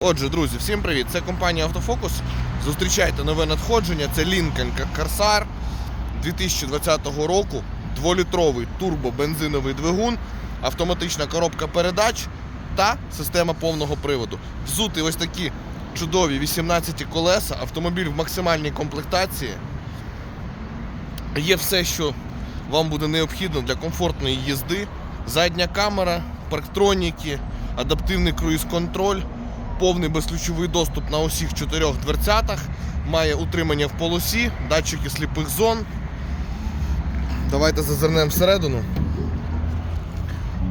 Отже, друзі, всім привіт! Це компанія Автофокус. Зустрічайте нове надходження. Це Lincoln Corsair 2020 року. Дволітровий турбо-бензиновий двигун, автоматична коробка передач та система повного приводу. Взути ось такі чудові 18 колеса, автомобіль в максимальній комплектації. Є все, що вам буде необхідно для комфортної їзди. Задня камера, парктроніки, адаптивний круїз-контроль, повний безключовий доступ на усіх чотирьох дверцятах, має утримання в полосі, датчики сліпих зон. Давайте зазирнемо всередину.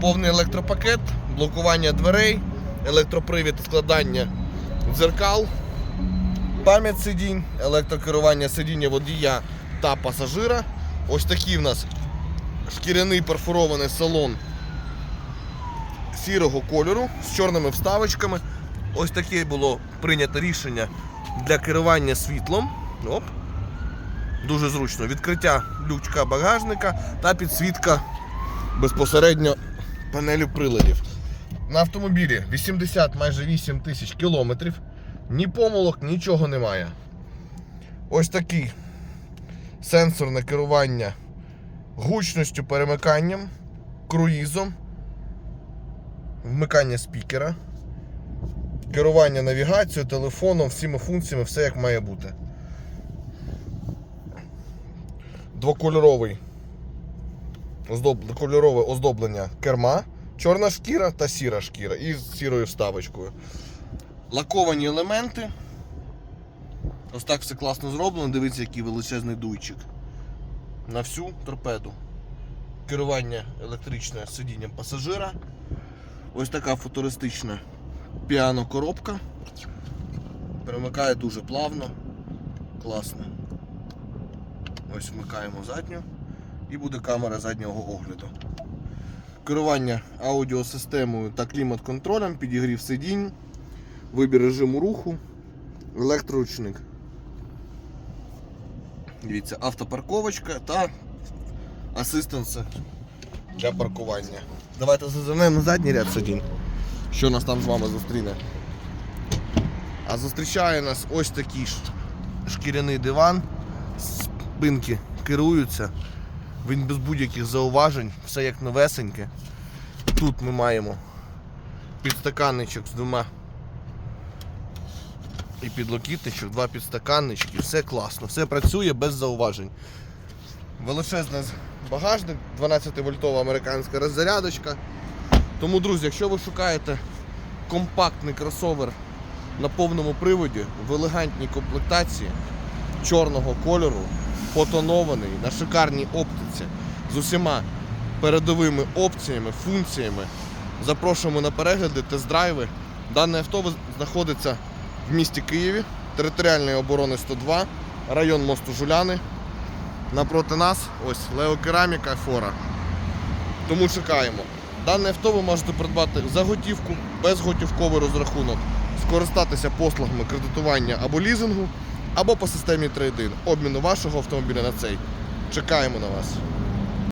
Повний електропакет, блокування дверей, електропривід складання дзеркал, пам'ять сидінь, електрокерування сидіння водія та пасажира. Ось такий в нас шкіряний перфорований салон сірого кольору з чорними вставочками. Ось таке було прийнято рішення для керування світлом. Оп. Дуже зручно. Відкриття лючка багажника та підсвітка безпосередньо панелі приладів. На автомобілі 80 майже 8 тисяч кілометрів. Ні помилок, нічого немає. Ось такий сенсорне керування гучністю перемиканням, круїзом, вмикання спікера, керування навігацією, телефоном, всіма функціями, все як має бути. Двокольоровий оздоб... кольорове оздоблення керма, чорна шкіра та сіра шкіра із сірою вставочкою. Лаковані елементи. Ось так все класно зроблено. Дивіться, який величезний дуйчик. На всю торпеду. Керування електричне сидінням пасажира. Ось така футуристична піано-коробка. Перемикає дуже плавно. Класно. Ось вмикаємо задню і буде камера заднього огляду. Керування аудіосистемою та клімат-контролем, підігрів сидінь, вибір режиму руху, електроручник. Дивіться, автопарковочка та асистенси для паркування. Давайте зазирнемо на задній ряд сидінь. Що нас там з вами зустріне? А зустрічає нас ось такий шкіряний диван. Спинки керуються. Він без будь-яких зауважень, все як новесеньке. Тут ми маємо підстаканничок з двома і підлокітничок, два підстаканнички, все класно, все працює без зауважень. Величезний багажник, 12-вольтова американська роззарядочка. Тому, друзі, якщо ви шукаєте компактний кросовер на повному приводі в елегантній комплектації чорного кольору, потонований на шикарній оптиці з усіма передовими опціями, функціями, запрошуємо на перегляди, тест-драйви. Дане авто знаходиться в місті Києві, територіальної оборони 102, район мосту Жуляни. Напроти нас ось Леокераміка Фора. Тому чекаємо. Дане авто ви можете придбати за готівку, безготівковий розрахунок, скористатися послугами кредитування або лізингу, або по системі трейдин обміну вашого автомобіля на цей. Чекаємо на вас.